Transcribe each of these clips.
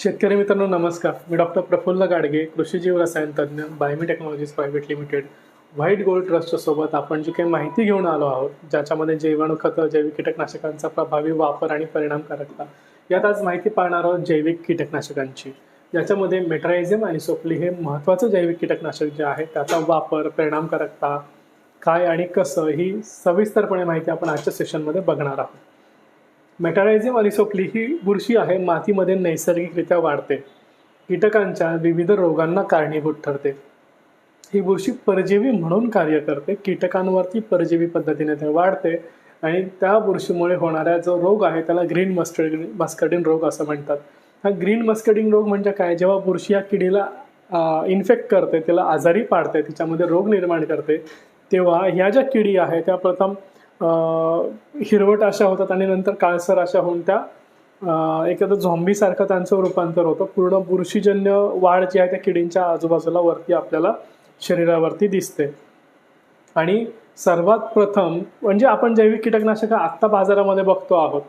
शेतकरी मित्रांनो नमस्कार. मी डॉक्टर प्रफुल्ल गाडगे कृषीजीव रसायन तज्ज्ञ बायमी technologies private limited white gold ट्रस्टच्या सोबत आपण जी काही माहिती घेऊन आलो आहोत ज्याच्यामध्ये जीवाणू खतं जैविक कीटकनाशकांचा प्रभावी वापर आणि परिणामकारकता यात आज माहिती पाहणार आहोत जैविक कीटकनाशकांची. याच्यामध्ये मेट्रायझम आणि सोपली हे महत्त्वाचं जैविक कीटकनाशक जे आहे त्याचा वापर परिणामकारकता काय आणि कसं ही सविस्तरपणे माहिती आपण आजच्या सेशनमध्ये बघणार आहोत. मेटारायझम अलिसोप्ली ही बुरशी आहे मातीमध्ये नैसर्गिकरित्या वाढते. कीटकांच्या विविध रोगांना कारणीभूत ठरते. ही बुरशी परजीवी म्हणून कार्य करते. कीटकांवरती परजीवी पद्धतीने ते वाढते आणि त्या बुरशीमुळे होणारा जो रोग आहे त्याला ग्रीन मस्टर्ड मस्कडिन रोग असं म्हणतात. हा ग्रीन मस्कडिंग रोग म्हणजे काय? जेव्हा बुरशी या किडीला इन्फेक्ट करते त्याला आजारी पाडते तिच्यामध्ये रोग निर्माण करते तेव्हा ह्या ज्या किडी आहे त्या प्रथम हिरवट अशा होतात आणि नंतर काळसर अशा होऊन त्या एखादं झॉम्बीसारखं त्यांचं रूपांतर होतं. पूर्ण बुरशीजन्य वाढ जी आहे त्या किडींच्या आजूबाजूला वरती आपल्याला शरीरावरती दिसते. आणि सर्वात प्रथम म्हणजे आपण जैविक कीटकनाशकं आत्ता बाजारामध्ये बघतो आहोत.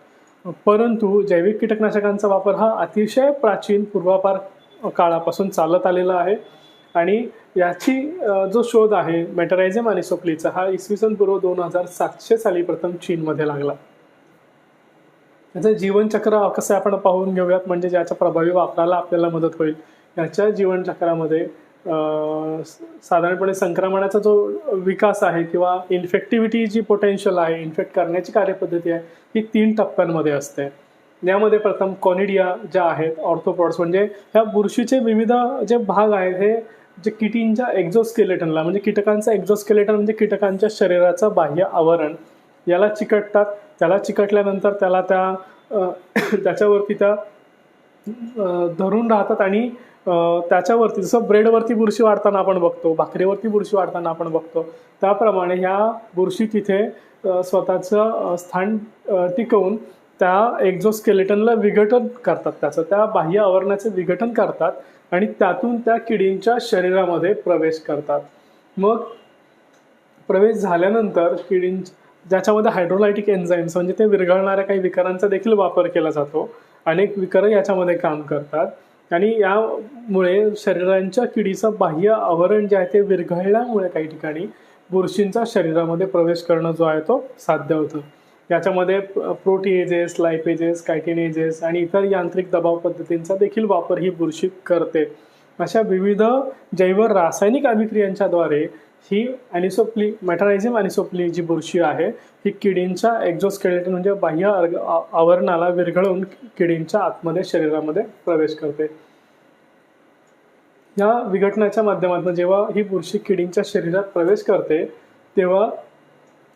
परंतु जैविक कीटकनाशकांचा वापर हा अतिशय प्राचीन पूर्वापार काळापासून चालत आलेला आहे. आणि याची जो शोध आहे मेटरायझम आणि सोपलीचा हा इसवी सन पूर्व दोन हजार सातशे साली प्रथम चीनमध्ये लागला. याचं जीवनचक्र कसं आपण पाहून घेऊयात म्हणजे ज्याच्या प्रभावी वापराला आपल्याला मदत होईल. याच्या जीवनचक्रामध्ये साधारणपणे संक्रमणाचा जो विकास आहे किंवा इन्फेक्टिव्हिटी जी पोटेन्शियल आहे इन्फेक्ट करण्याची कार्यपद्धती आहे ही तीन टप्प्यांमध्ये असते. यामध्ये प्रथम कॉनिडिया ज्या आहेत ऑर्थोपॉड्स म्हणजे ह्या बुरशीचे विविध जे भाग आहेत हे जे किटींच्या एक्झोस्केलेटनला म्हणजे कीटकांचं एक्झोस्केलेटन म्हणजे कीटकांच्या शरीराचं बाह्य आवरण याला चिकटतात. त्याला चिकटल्यानंतर त्याला त्या त्याच्यावरती त्या धरून राहतात आणि त्याच्यावरती जसं ब्रेडवरती बुरशी वाढताना आपण बघतो भाकरीवरती बुरशी वाढताना आपण बघतो त्याप्रमाणे ह्या बुरशी तिथे स्वतःचं स्थान टिकवून त्या एक्झोस्केलेटनला विघटन करतात. त्याचं त्या बाह्य आवरणाचं विघटन करतात. आणि त्यातून त्या किडींच्या शरीरामध्ये प्रवेश करतात. मग प्रवेश झाल्यानंतर किडीं ज्याच्यामध्ये हायड्रोलायटिक एन्झाईम्स म्हणजे ते विरघळणाऱ्या काही विकारांचा देखील वापर केला जातो. अनेक विकार याच्यामध्ये काम करतात. आणि यामुळे शरीरांच्या किडीचं बाह्य आवरण जे आहे ते विरघळल्यामुळे काही ठिकाणी बुरशींचा शरीरामध्ये प्रवेश करणं जो आहे तो साध्य होतं. याच्यामध्ये प्रोटीएजेस लायपेजेस कायटिनेजेस आणि इतर यांत्रिक दबाव पद्धतींचा देखील वापर ही बुरशी करते. अशा विविध जैव रासायनिक अभिक्रियांच्याद्वारे ही अॅनिसोप्ली मॅटरायझिम ॲनिसोप्ली जी बुरशी आहे ही किडींच्या एक्झोस्केलेटन म्हणजे बाह्य अर्ग- आवरणाला विरघळून किडींच्या आतमध्ये शरीरामध्ये प्रवेश करते. या विघटनाच्या माध्यमातून जेव्हा ही बुरशी किडींच्या शरीरात प्रवेश करते तेव्हा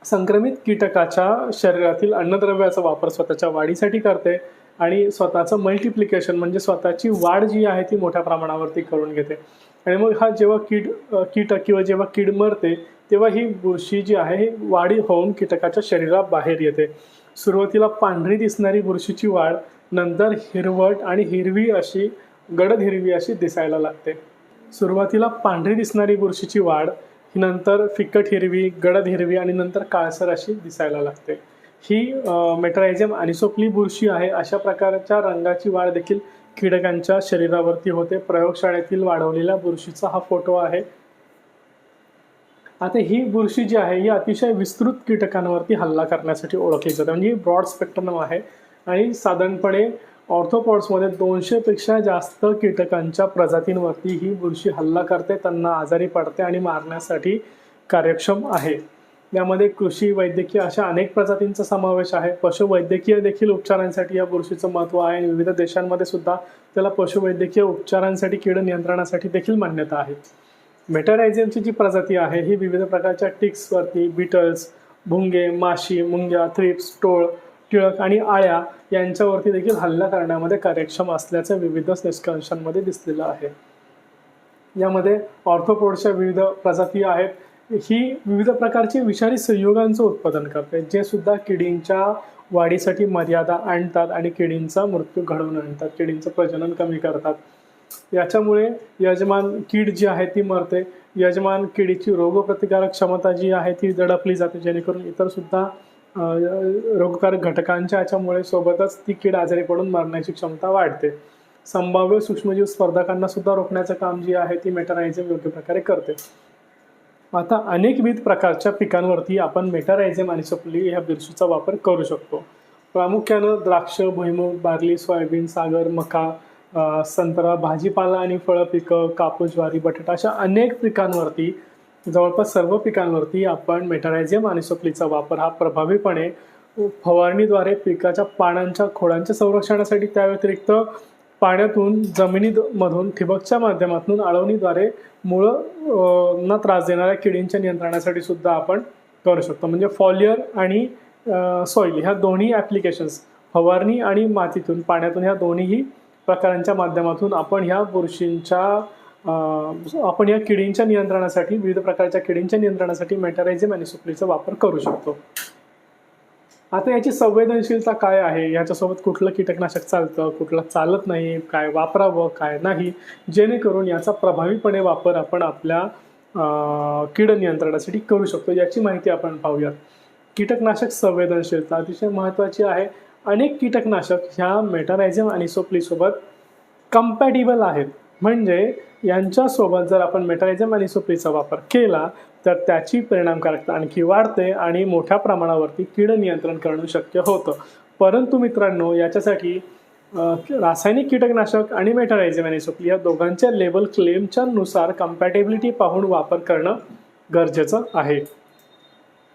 संक्रमित कीटकाच्या शरीरातील अन्नद्रव्याचा वापर स्वतःच्या वाढीसाठी करते आणि स्वतःचं मल्टिप्लिकेशन म्हणजे स्वतःची वाढ जी आहे ती मोठ्या प्रमाणावरती करून घेते. आणि मग हा जेव्हा कीड कीटक किंवा जेव्हा कीड मरते तेव्हा ही बुरशी जी आहे ही वाढी होऊन कीटकाच्या शरीराबाहेर येते. सुरुवातीला पांढरी दिसणारी बुरशीची वाढ नंतर हिरवट आणि हिरवी अशी गडद हिरवी अशी दिसायला लागते. सुरुवातीला पांढरी दिसणारी बुरशीची वाढ नंतर फिकट हिरवी गडद हिरवी आणि नंतर काळसर अशी दिसायला लागते. ही मेट्रायझम अनिसोपली बुरशी आहे. अशा प्रकारच्या रंगाची वाढ देखील कीटकांच्या शरीरावरती होते. प्रयोगशाळेतील वाढवलेल्या बुरशीचा हा फोटो आहे. आता ही बुरशी जी आहे ही अतिशय विस्तृत कीटकांवरती हल्ला करण्यासाठी ओळखली जाते. म्हणजे ही ब्रॉड स्पेक्ट्रम आहे. आणि साधारणपणे ऑर्थोपॉड्समध्ये दोनशेपेक्षा जास्त कीटकांच्या प्रजातींवरती ही बुरशी हल्ला करते त्यांना आजारी पडते आणि मारण्यासाठी कार्यक्षम आहे. यामध्ये कृषी वैद्यकीय अशा अनेक प्रजातींचा समावेश आहे. पशुवैद्यकीय देखील उपचारांसाठी या बुरशीचं महत्त्व आहे आणि विविध देशांमध्ये सुद्धा त्याला पशुवैद्यकीय उपचारांसाठी कीड नियंत्रणासाठी देखील मान्यता आहे. मेटारायझमची जी प्रजाती आहे ही विविध प्रकारच्या टिक्सवरती बिटल्स भुंगे माशी मुंग्या थ्रिप्स टोळ टिळक आणि आळ्या यांच्यावरती देखील हल्ला करण्यामध्ये कार्यक्षम असल्याचं विविध निष्कर्षांमध्ये दिसलेलं आहे. यामध्ये ऑर्थोपोडच्या विविध प्रजाती आहेत. ही विविध प्रकारची विषारी संयोगांचं उत्पादन करते जे सुद्धा किडींच्या वाढीसाठी मर्यादा आणतात आणि किडींचा मृत्यू घडवून आणतात किडींचं प्रजनन कमी करतात. याच्यामुळे यजमान कीड जी आहे ती मरते. यजमान किडीची रोगप्रतिकारक क्षमता जी आहे ती दडपली जाते जेणेकरून इतर सुद्धा रोगकारक घटकांच्या याच्यामुळे सोबतच ती कीड आजारी पडून मरण्याची क्षमता वाढते. संभाव्य सूक्ष्मजीव स्पर्धकांना सुद्धा रोखण्याचं काम जे आहे ती मेटारायझम योग्य प्रकारे करते. आता अनेकविध प्रकारच्या पिकांवरती आपण मेटारायझम आणि सप्ली ह्या बिरसूचा वापर करू शकतो. प्रामुख्यानं द्राक्ष भुईमूग बार्ली सोयाबीन सागर मका संत्रा भाजीपाला आणि फळं पिकं कापूस ज्वारी बटाटा अशा अनेक पिकांवरती जवळपास सर्व पिकांवरती आपण मेटारायझियम आणि सप्लीचा वापर हा प्रभावीपणे फवारणीद्वारे पिकाच्या पानांच्या खोडांच्या संरक्षणासाठी त्या व्यतिरिक्त पाण्यातून जमिनीमधून ठिबकच्या माध्यमातून आळवणीद्वारे मुळं ना त्रास देणाऱ्या किडींच्या नियंत्रणासाठी सुद्धा आपण करू शकतो. म्हणजे फॉलियर आणि सॉईल ह्या दोन्ही ॲप्लिकेशन्स फवारणी आणि मातीतून पाण्यातून ह्या दोन्हीही प्रकारांच्या माध्यमातून आपण ह्या बुरशींच्या आपण या किडींच्या नियंत्रणासाठी विविध प्रकारच्या किडींच्या नियंत्रणासाठी मेटारायझिम आणि सुपलीचा वापर करू शकतो. आता याची संवेदनशीलता काय आहे? याच्यासोबत कुठलं कीटकनाशक चालतं? कुठलं चालत नाही? काय वापरावं? काय नाही? जेणेकरून याचा प्रभावीपणे वापर आपण आपल्या कीड नियंत्रणासाठी करू शकतो. याची माहिती आपण पाहूयात. कीटकनाशक संवेदनशीलता अतिशय महत्त्वाची आहे. अनेक कीटकनाशक ह्या मेटारायझम आणि सोपलीसोबत कम्पॅटिबल आहेत. म्हणजे यांच्यासोबत जर आपण मेटायझम आणि सोपलीचा वापर केला तर त्याची परिणामकारकता आणखी वाढते आणि मोठ्या प्रमाणावरती कीड नियंत्रण करणं शक्य होतं. परंतु मित्रांनो याच्यासाठी रासायनिक कीटकनाशक आणि मेटरायझम आणि सोपली या दोघांच्या लेबल क्लेमच्या नुसार कम्पॅटेबिलिटी पाहून वापर करणं गरजेचं आहे.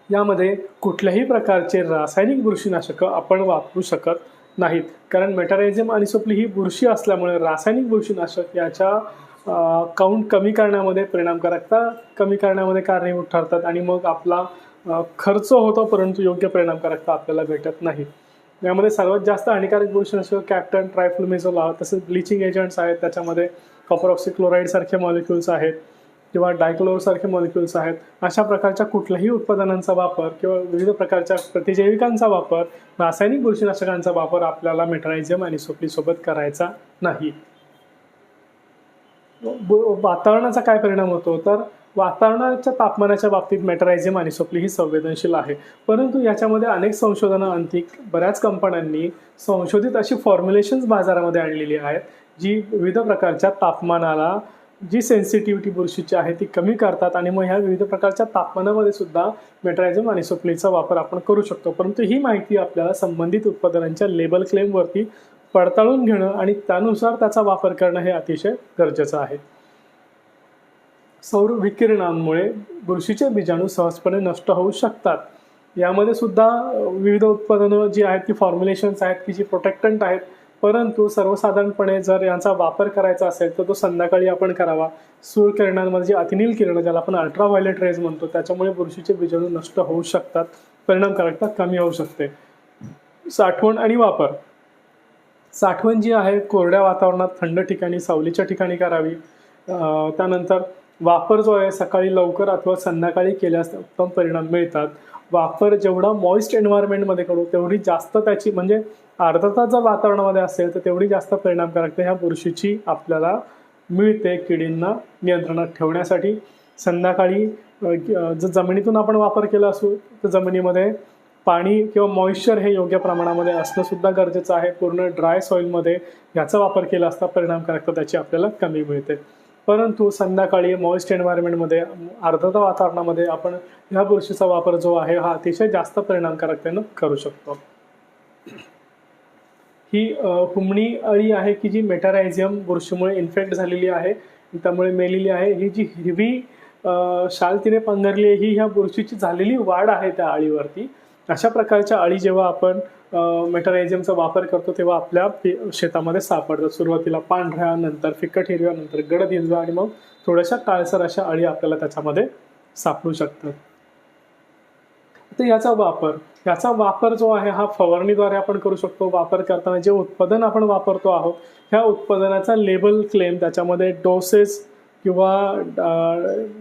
यामध्ये कुठल्याही प्रकारचे रासायनिक बुरशीनाशकं आपण वापरू शकत नाहीत. कारण मेटारायझम आणि सोपली ही बुरशी असल्यामुळे रासायनिक बुरशीनाशक याच्या काउंट कमी करण्यामध्ये परिणामकारकता कमी करण्यामध्ये कारणीभूत ठरतात आणि मग आपला खर्च होतो परंतु योग्य परिणामकारकता आपल्याला भेटत नाही. यामध्ये सर्वात जास्त हानिकारक बुरशीनाशक कॅप्टन ट्रायफ्लुमेझोल तसेच ब्लिचिंग एजंट्स आहेत त्याच्यामध्ये कॉपर सारखे मॉलिक्युल्स आहेत किंवा डायक्लोर सारखे मॉलिक्युल्स आहेत. अशा प्रकारच्या कुठल्याही उत्पादनांचा वापर किंवा विविध प्रकारच्या प्रतिजैविकांचा वापर रासायनिक बुरशीनाशकांचा वापर आपल्याला मेट्रायझियम आणि सोपलीसोबत करायचा नाही. वातावरणाचा काय परिणाम होतो? तर वातावरणाच्या तापमानाच्या बाबतीत मेटरायझियम आणि सोपली ही संवेदनशील आहे. परंतु याच्यामध्ये अनेक संशोधनाअंतिक बऱ्याच कंपन्यांनी संशोधित अशी फॉर्म्युलेशन्स बाजारामध्ये आणलेली आहेत जी विविध प्रकारच्या तापमानाला जी सेन्सिटिव्हिटी बुरशीची आहे ती कमी करतात आणि मग ह्या विविध प्रकारच्या तापमानामध्ये सुद्धा मेट्रायझम आणि सोपलीचा वापर आपण करू शकतो. परंतु ही माहिती आपल्याला संबंधित उत्पादनांच्या लेबल क्लेमवरती पडताळून घेणं आणि त्यानुसार त्याचा वापर करणं हे अतिशय गरजेचं आहे. सौर विकिरणांमुळे बुरशीचे बीजाणू सहजपणे नष्ट होऊ शकतात. यामध्ये सुद्धा विविध उत्पादनं जी आहेत ती फॉर्म्युलेशन्स आहेत की जी प्रोटेक्टंट आहेत. परंतु सर्वसाधारणपणे जर यांचा वापर करायचा असेल तर तो संध्याकाळी आपण करावा. सूर्यकिरणांमध्ये जी अतिनील किरण ज्याला आपण अल्ट्राव्हायलेट रेज म्हणतो त्याच्यामुळे बुरशीचे बीजाणू नष्ट होऊ शकतात. परिणामकारकता कमी होऊ शकते. साठवण आणि वापर. साठवण जी आहे कोरड्या वातावरणात थंड ठिकाणी सावलीच्या ठिकाणी करावी. त्यानंतर वापर जो आहे सकाळी लवकर अथवा संध्याकाळी केल्यास उत्तम परिणाम मिळतात. वापर जेवढा मॉइस्ट एन्व्हायरमेंटमध्ये करू तेवढी जास्त त्याची म्हणजे आर्द्रता जर वातावरणामध्ये असेल तर तेवढी जास्त परिणामकारकता ह्या बुरशीची आपल्याला मिळते किडींना नियंत्रणात ठेवण्यासाठी. संध्याकाळी जर जमिनीतून आपण वापर केला असू तर जमिनीमध्ये पाणी किंवा मॉइश्चर हे योग्य प्रमाणामध्ये असणं सुद्धा गरजेचं आहे. पूर्ण ड्राय सॉईलमध्ये याचा वापर केला असता परिणामकारकता त्याची आपल्याला कमी मिळते. परंतु संध्याकाळी मॉइस्ट एन्व्हायरमेंटमध्ये आर्द्रता वातावरणामध्ये आपण ह्या बुरशीचा वापर जो आहे हा अतिशय जास्त परिणामकारकतेनं करू शकतो. ही हुमणी अळी आहे की जी मेटारायझियम बुरशीमुळे इन्फेक्ट झालेली आहे त्यामुळे मेलेली आहे. ही जी हिरवी शाल तिने पांघरली आहे ही ह्या बुरशीची झालेली वाढ आहे त्या अळीवरती. अशा प्रकारच्या अळी जेव्हा आपण मेटरायझियमचा वापर करतो तेव्हा आपल्या शेतामध्ये सापडतात. सुरुवातीला पांढऱ्या नंतर फिकट हिरव्या नंतर गडद हिरव्या आणि मग थोड्याशा काळसर अशा अळी आपल्याला त्याच्यामध्ये सापडू शकतात. तर याचा वापर याचा वापर जो आहे हा फवारणीद्वारे आपण करू शकतो. वापर करताना जे उत्पादन आपण वापरतो आहोत ह्या उत्पादनाचा लेबल क्लेम त्याच्यामध्ये डोसेस किंवा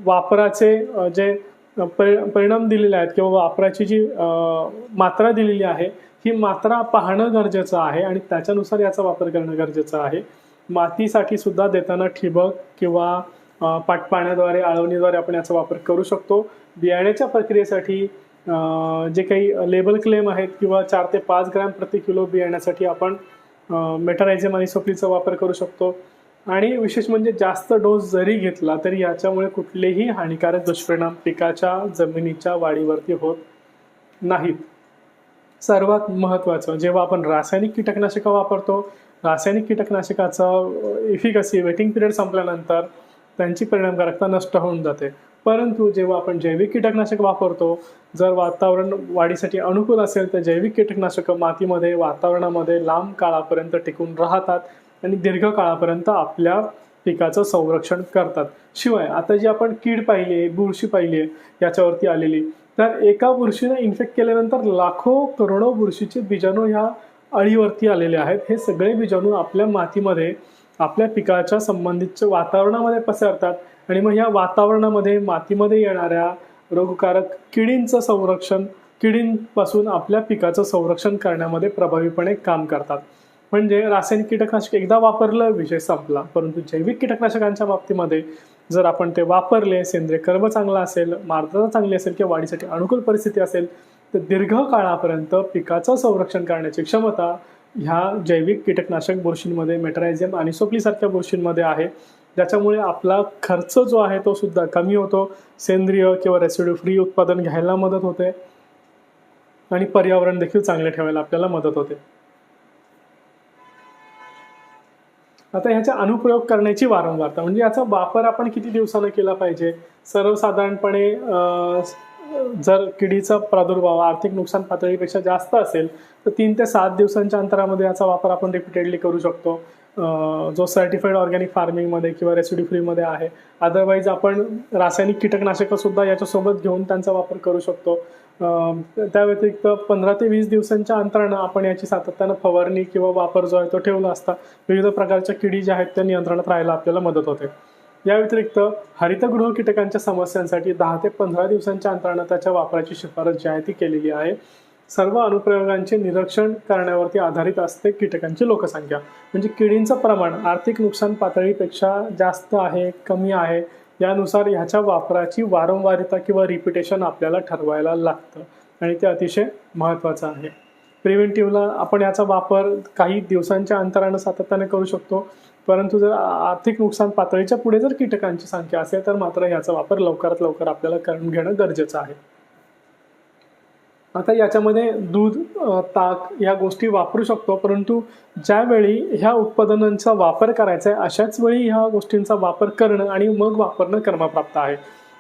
वापराचे जे परिणाम दिलेले आहेत किंवा वापराची जी मात्रा दिलेली आहे ही मात्रा पाहणं गरजेचं आहे आणि त्याच्यानुसार याचा वापर करणं गरजेचं आहे. मातीसाठी सुद्धा देताना ठिबक किंवा पाटपाण्याद्वारे आळवणीद्वारे आपण याचा वापर करू शकतो. बियाण्याच्या प्रक्रियेसाठी जे काही लेबल क्लेम आहेत किंवा चार ते पाच ग्रॅम प्रति किलो बियाण्यासाठी आपण मेटारायझम आणि सोपलीचा वापर करू शकतो. आणि विशेष म्हणजे जास्त डोस जरी घेतला तरी याच्यामुळे कुठलेही हानिकारक दुष्परिणाम पिकाच्या जमिनीच्या वाढीवरती होत नाहीत. सर्वात महत्त्वाचं जेव्हा आपण रासायनिक कीटकनाशकं वापरतो रासायनिक कीटकनाशकाचं इफिकसी वेटिंग पिरियड संपल्यानंतर त्यांची परिणामकारकता नष्ट होऊन जाते. परंतु जेव्हा आपण जैविक कीटकनाशक वापरतो जर वातावरण वाढीसाठी अनुकूल असेल तर जैविक कीटकनाशकं मातीमध्ये वातावरणामध्ये लांब काळापर्यंत टिकून राहतात. आणि दीर्घकाळापर्यंत आपल्या पिकाचं संरक्षण करतात. शिवाय आता जी आपण कीड पाहिली आहे बुरशी पाहिली आहे याच्यावरती आलेली तर एका बुरशीने इन्फेक्ट केल्यानंतर लाखो करोडो बुरशीचे बीजाणू ह्या अळीवरती आलेले आहेत. हे सगळे बीजाणू आपल्या मातीमध्ये आपल्या पिकाच्या संबंधितच्या वातावरणामध्ये पसरतात आणि मग ह्या वातावरणामध्ये मातीमध्ये येणाऱ्या रोगकारक किडींचं संरक्षण किडींपासून आपल्या पिकाचं संरक्षण करण्यामध्ये प्रभावीपणे काम करतात. म्हणजे रासायनिक कीटकनाशक एकदा वापरलं विषय संपला. परंतु जैविक कीटकनाशकांच्या बाबतीमध्ये जर आपण ते वापरले सेंद्रिय कर्ब चांगला असेल मार्दता चांगली असेल किंवा वाढीसाठी अनुकूल परिस्थिती असेल तर दीर्घकाळापर्यंत पिकाचं संरक्षण करण्याची क्षमता ह्या जैविक कीटकनाशक बुरशींमध्ये मेटरायझियम आणि सोपलीसारख्या बुरशींमध्ये आहे. ज्याच्यामुळे आपला खर्च जो आहे तो सुद्धा कमी होतो. सेंद्रिय किंवा रेसिड्यू फ्री उत्पादन घ्यायला मदत होते. आणि पर्यावरण देखील चांगले ठेवायला आपल्याला मदत होते. आता ह्याचा अनुप्रयोग करण्याची वारंवारता म्हणजे याचा वापर आपण किती दिवसानं केला पाहिजे? सर्वसाधारणपणे जर किडीचा प्रादुर्भाव आर्थिक नुकसान पातळीपेक्षा जास्त असेल तर तीन ते सात दिवसांच्या अंतरामध्ये याचा वापर आपण रिपीटेडली करू शकतो. जो सर्टिफाईड ऑर्गॅनिक फार्मिंगमध्ये किंवा रेसिडी फ्रीमध्ये आहे. अदरवाईज आपण रासायनिक कीटकनाशकं सुद्धा याच्यासोबत घेऊन त्यांचा वापर करू शकतो. त्या व्यतिरिक्त पंधरा ते वीस दिवसांच्या अंतरानं आपण याची सातत्यानं फवारणी किंवा वापर जो आहे तो ठेवला असता विविध प्रकारच्या किडी ज्या आहेत त्या नियंत्रणात राहायला आपल्याला मदत होते. या व्यतिरिक्त हरितगृह कीटकांच्या समस्यांसाठी दहा ते पंधरा दिवसांच्या अंतरानं त्याच्या वापराची शिफारस जी आहे ती केलेली आहे. सर्व अनुप्रयोगांचे निरीक्षण करण्यावरती आधारित असते कीटकांची लोकसंख्या. म्हणजे किडींचं प्रमाण आर्थिक नुकसान पातळीपेक्षा जास्त आहे कमी आहे यानुसार ह्याच्या वापराची वारंवारिता किंवा रिपिटेशन आपल्याला ठरवायला लागतं. आणि ते अतिशय महत्त्वाचं आहे. प्रिव्हेंटिव्हला आपण याचा वापर काही दिवसांच्या अंतरानं सातत्याने करू शकतो. परंतु जर आर्थिक नुकसान पातळीच्या पुढे जर कीटकांची संख्या असेल तर मात्र याचा वापर लवकरात लवकर आपल्याला करून घेणं गरजेचं आहे. आता याच्यामध्ये दूध ताक या गोष्टी वापरू शकतो. परंतु ज्यावेळी ह्या उत्पादनांचा वापर करायचा आहे अशाच वेळी ह्या गोष्टींचा वापर करणं आणि मग वापरणं कर्मप्राप्त आहे.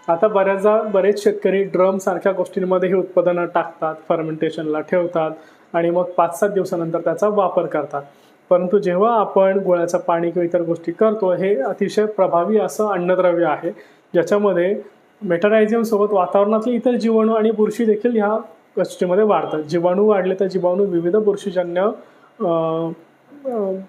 आता बऱ्याचदा बरेच शेतकरी ड्रमसारख्या गोष्टींमध्ये हे उत्पादनं टाकतात फर्मेंटेशनला ठेवतात आणि मग पाच सात दिवसानंतर त्याचा वापर करतात. परंतु जेव्हा आपण गोळ्याचं पाणी किंवा इतर गोष्टी करतो हे अतिशय प्रभावी असं अन्नद्रव्य आहे. ज्याच्यामध्ये मेटारायझियम सोबत वातावरणातले इतर जीवाणू आणि बुरशी देखील ह्या गोष्टीमध्ये वाढतात. जीवाणू वाढले तर जीवाणू विविध बुरशीजन्य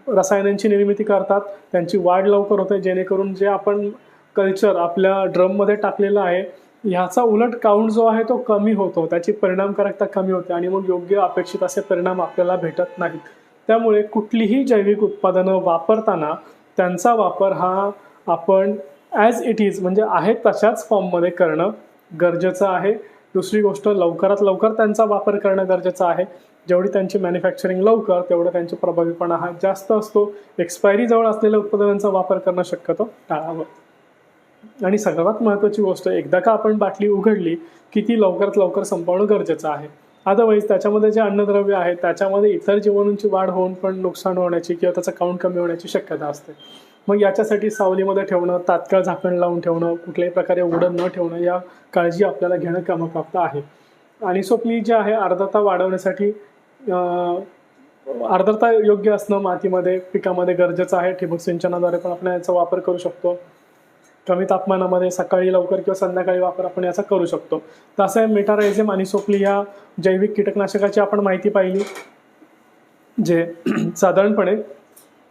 रसायनांची निर्मिती करतात. त्यांची वाढ लवकर होते जेणेकरून जे आपण कल्चर आपल्या ड्रममध्ये टाकलेलं आहे ह्याचा उलट काउंट जो आहे तो कमी होतो. त्याची परिणामकारकता कमी होते आणि मग योग्य अपेक्षित असे परिणाम आपल्याला भेटत नाहीत. त्यामुळे कुठलीही जैविक उत्पादनं वापरताना त्यांचा वापर हा आपण ॲज इट इज म्हणजे आहे तशाच फॉर्ममध्ये करणं गरजेचं आहे. दुसरी गोष्ट लवकरात लवकर त्यांचा वापर करणं गरजेचं आहे. जेवढी त्यांची मॅन्युफॅक्चरिंग लवकर तेवढं त्यांचा प्रभावीपणा हा जास्त असतो. एक्सपायरी जवळ असलेल्या उत्पादनांचा वापर करणं शक्यतो टाळावं. आणि सर्वात महत्त्वाची गोष्ट एकदा का आपण बाटली उघडली की ती लवकरात लवकर संपवणं गरजेचं आहे. अदरवाईज त्याच्यामध्ये जे अन्नद्रव्य आहे त्याच्यामध्ये इतर जीवाणूंची वाढ होऊन पण नुकसान होण्याची किंवा त्याचं काउंट कमी होण्याची शक्यता असते. मग याच्यासाठी सावलीमध्ये ठेवणं तात्काळ झाकण लावून ठेवणं कुठल्याही प्रकारे उघडं न ठेवणं या काळजी आपल्याला घेणं क्रमप्राप्त आहे. आणि सोपली जी आहे आर्द्रता वाढवण्यासाठी आर्द्रता योग्य असणं मातीमध्ये पिकामध्ये गरजेचं आहे. ठिबक सिंचनाद्वारे पण आपण याचा वापर करू शकतो. कमी तापमानामध्ये सकाळी लवकर किंवा संध्याकाळी वापर आपण याचा करू शकतो. तसं आहे मेटारायझियम आणि सोपली या जैविक कीटकनाशकाची आपण माहिती पाहिली जे साधारणपणे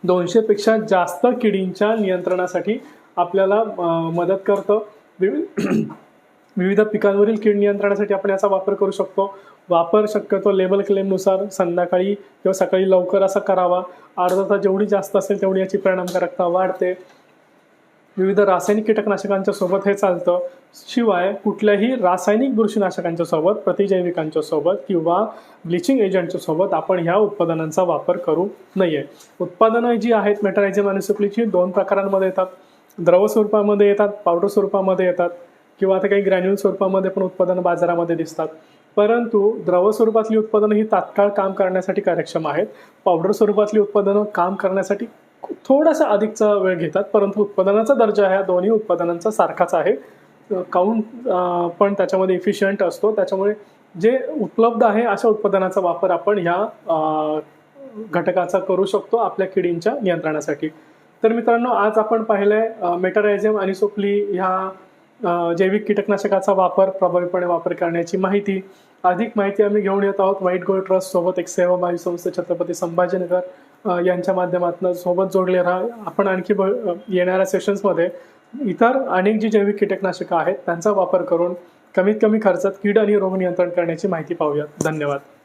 दोनशेपेक्षा जास्त किडींच्या नियंत्रणासाठी आपल्याला मदत करतं. विवि- विविध पिकांवरील कीड नियंत्रणासाठी आपण याचा वापर करू शकतो. वापर शक्यतो लेबल क्लेमनुसार संध्याकाळी किंवा सकाळी लवकर असा करावा. आर्द्रता जेवढी जास्त असेल तेवढी याची परिणामकारकता वाढते. विविध रासायनिक कीटकनाशकांच्या सोबत हे चालतं. शिवाय कुठल्याही रासायनिक बुरशीनाशकांच्या सोबत प्रतिजैविकांच्या सोबत किंवा ब्लिचिंग एजंटच्या सोबत आपण ह्या उत्पादनांचा वापर करू नये. उत्पादनं जी आहेत मेटरायझम आणि सुपलीची दोन प्रकारांमध्ये येतात. द्रव स्वरूपामध्ये येतात पावडर स्वरूपामध्ये येतात किंवा आता काही ग्रॅन्युअल स्वरूपामध्ये पण उत्पादनं बाजारामध्ये दिसतात. परंतु द्रव स्वरूपातली उत्पादनं ही तात्काळ काम करण्यासाठी कार्यक्षम आहेत. पावडर स्वरूपातली उत्पादनं काम करण्यासाठी थोडासा अधिकचा वेळ घेतात परंतु उत्पादनाचा दर्जा ह्या दोन्ही उत्पादनांचा सारखाच आहे. काउंट पण त्याच्यामध्ये इफिशियंट असतो. त्याच्यामुळे जे उपलब्ध आहे अशा उत्पादनाचा वापर आपण ह्या घटकाचा करू शकतो आपल्या किडींच्या नियंत्रणासाठी. तर मित्रांनो आज आपण पाहिलंय मेटरायझम आणि सोपली ह्या जैविक कीटकनाशकाचा वापर प्रभावीपणे वापर करण्याची माहिती. अधिक माहिती आम्ही घेऊन येत आहोत. व्हाईट गोल्ड ट्रस्ट सोबत एक सेवाभावी संस्था छत्रपती संभाजीनगर. यांच्या माध्यमातून सोबत जोडले राहा. आपण आणखी येणाऱ्या सेशन्समध्ये इतर अनेक जी जैविक कीटकनाशकं आहेत त्यांचा वापर करून कमीत कमी खर्चात कीड आणि रोग नियंत्रण करण्याची माहिती पाहूयात. धन्यवाद.